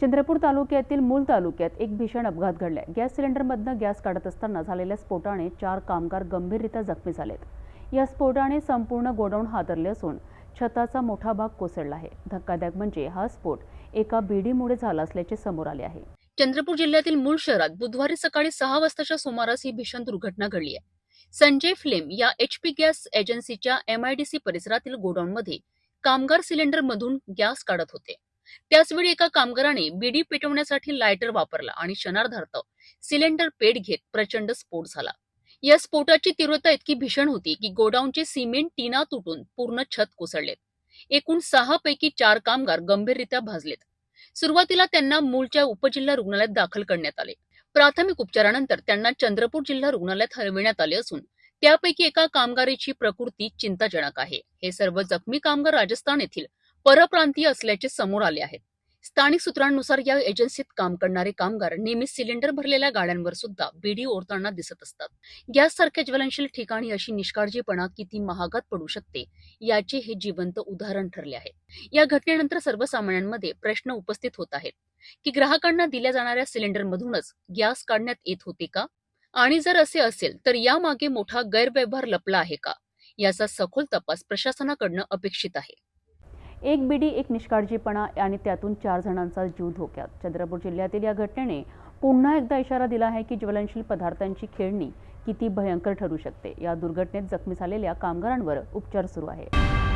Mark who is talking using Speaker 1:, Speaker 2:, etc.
Speaker 1: चंद्रपूर तालुक्यातील मूल तालुक्यात एक भीषण अपघात घडलाय. गॅस सिलेंडरमधनं गॅस काढत असताना झालेल्या स्फोटाने चार कामगार गंभीररित्या जखमी झालेत. या स्फोटाने संपूर्ण गोडाऊन हादरले असून छताचा मोठा भाग कोसळला आहे. धक्कादायक म्हणजे हा स्फोट एका बीडीमुळे झाला असल्याचे समोर आले आहे.
Speaker 2: चंद्रपूर जिल्ह्यातील मूळ शहरात बुधवारी सकाळी सहा वाजताच्या सुमारास ही भीषण दुर्घटना घडली आहे. संजय फ्लेम या एचपी गॅस एजन्सीच्या एमआयडीसी परिसरातील गोडाऊनमध्ये कामगार सिलेंडरमधून गॅस काढत होते. त्याचवेळी एका कामगाराने बीडी पेटवण्यासाठी लायटर वापरला आणि क्षणार्धार्थ सिलेंडर पेट घेत प्रचंड स्फोट झाला. या स्फोटाची तीव्रता इतकी भीषण होती की गोडाऊनचे सिमेंट टीना तुटून पूर्ण छत कोसळलेत एकूण सहा पैकी चार कामगार गंभीररित्या भाजलेत. सुरुवातीला त्यांना मूळच्या उपजिल्हा रुग्णालयात दाखल करण्यात आले. प्राथमिक उपचारानंतर त्यांना चंद्रपूर जिल्हा रुग्णालयात हलविण्यात आले असून त्यापैकी एका कामगारीची प्रकृती चिंताजनक आहे. हे सर्व जखमी कामगार राजस्थान येथील परप्रांतीय असल्याचे समोर आले आहेत. स्थानिक सूत्रांनुसार या एजन्सीत काम करणारे कामगार नेहमी सिलेंडर भरलेल्या गाड्यांवर सुद्धा बीडी ओढताना दिसत असतात. गॅस सारख्या ज्वलनशील ठिकाणी अशी निष्काळजीपणा किती महागात पडू शकते याचे हे जिवंत उदाहरण ठरले आहे. या घटनेनंतर सर्वसामान्यांमध्ये प्रश्न उपस्थित होत आहेत. की ग्राहकांना दिल्या जाणाऱ्या सिलेंडरमधूनच गॅस काढण्यात येत होते का? आणि जर असे असेल तर यामागे मोठा गैरव्यवहार लपला आहे का? याचा सखोल तपास प्रशासनाकडनं अपेक्षित आहे.
Speaker 1: एक बिडी एक निष्काळजीपणा आणि त्यातून चार जणांचा जीव धोक्यात. चंद्रपूर जिल्ह्यातील या घटनेने पुन्हा एकदा इशारा दिला आहे की ज्वलनशील पदार्थांची खेळणी किती भयंकर ठरू शकते. या दुर्घटनेत जखमी झालेल्या कामगारांवर उपचार सुरू आहे